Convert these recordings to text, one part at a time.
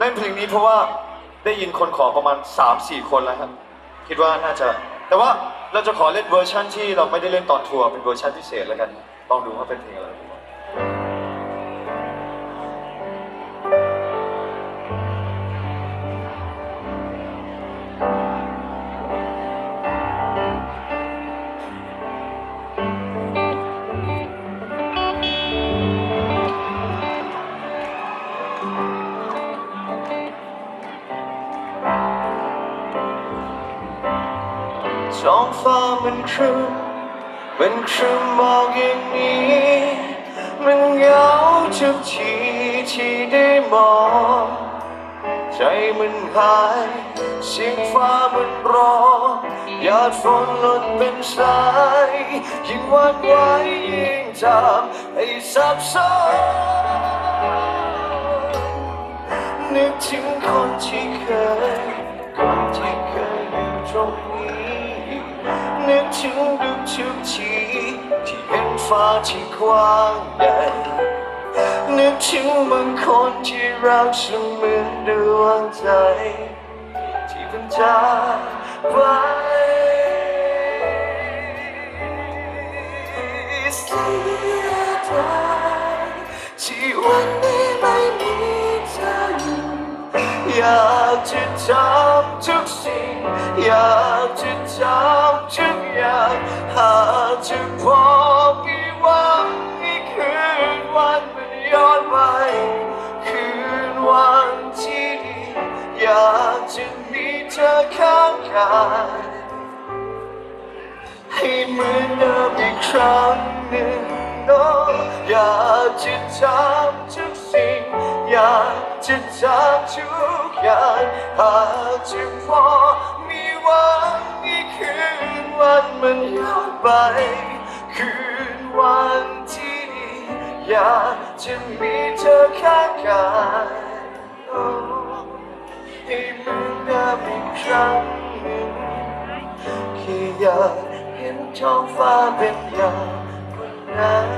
เล่นเพลงนี้เพราะว่าได้ยินคนขอประมาณ 3-4 คนแล้วครับ คิดว่าน่าจะ แต่ว่าเราจะขอเล่นเวอร์ชั่นที่เราไม่ได้เล่นตอนทัวร์เป็นเวอร์ชันพิเศษแล้วกันลองดูว่าเป็นเพลงอะไร ท้องฟ้ามันครึ้มมันครึ้มมองอย่างนี้ มันเหงาทุกทีที่ได้มอง ใจมันหายเสียงฟ้ามันร้องหยาดฝนหล่นเป็นสายยิ่งวันไหวยิ่งทำให้สับสนนึกถึงคนที่เคยคนที่เคยอยู่ตรงนี้ นึกถึงทุกทุกทีที่เห็นฟ้าที่กว้างใหญ่นึกถึงบางคนที่รักฉันเหมือนดวงใจ ที่เพิ่งจากไป เสียดายที่วันนี้ไม่มีเธออยู่อยากจะทำทุกสิ่ง อยากจะทำทุก อยางหาจะพอมีหวังให้คืนวันมันย้อนไป คืนวันที่ดีอยากจะมีเธอข้างกายให้เหมือนเดิมอีกครั้งหนึ่งน้อยากจะทำทุกสิ่ง อยากจะทำทุกอย่างหากจะพอ มันย้อนไป คืนวันที่ดีอยากจะมีเธอข้างกายให้เหมือนเดิมอีกครั้งหนึ่งแค่อยากเห็นท้องฟ้าเป็นอย่างวันนั้น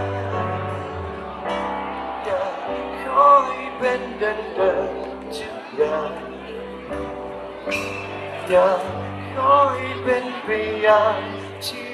อยากขอให้เป็นเดินเดินทุกอย่างอยากขอใ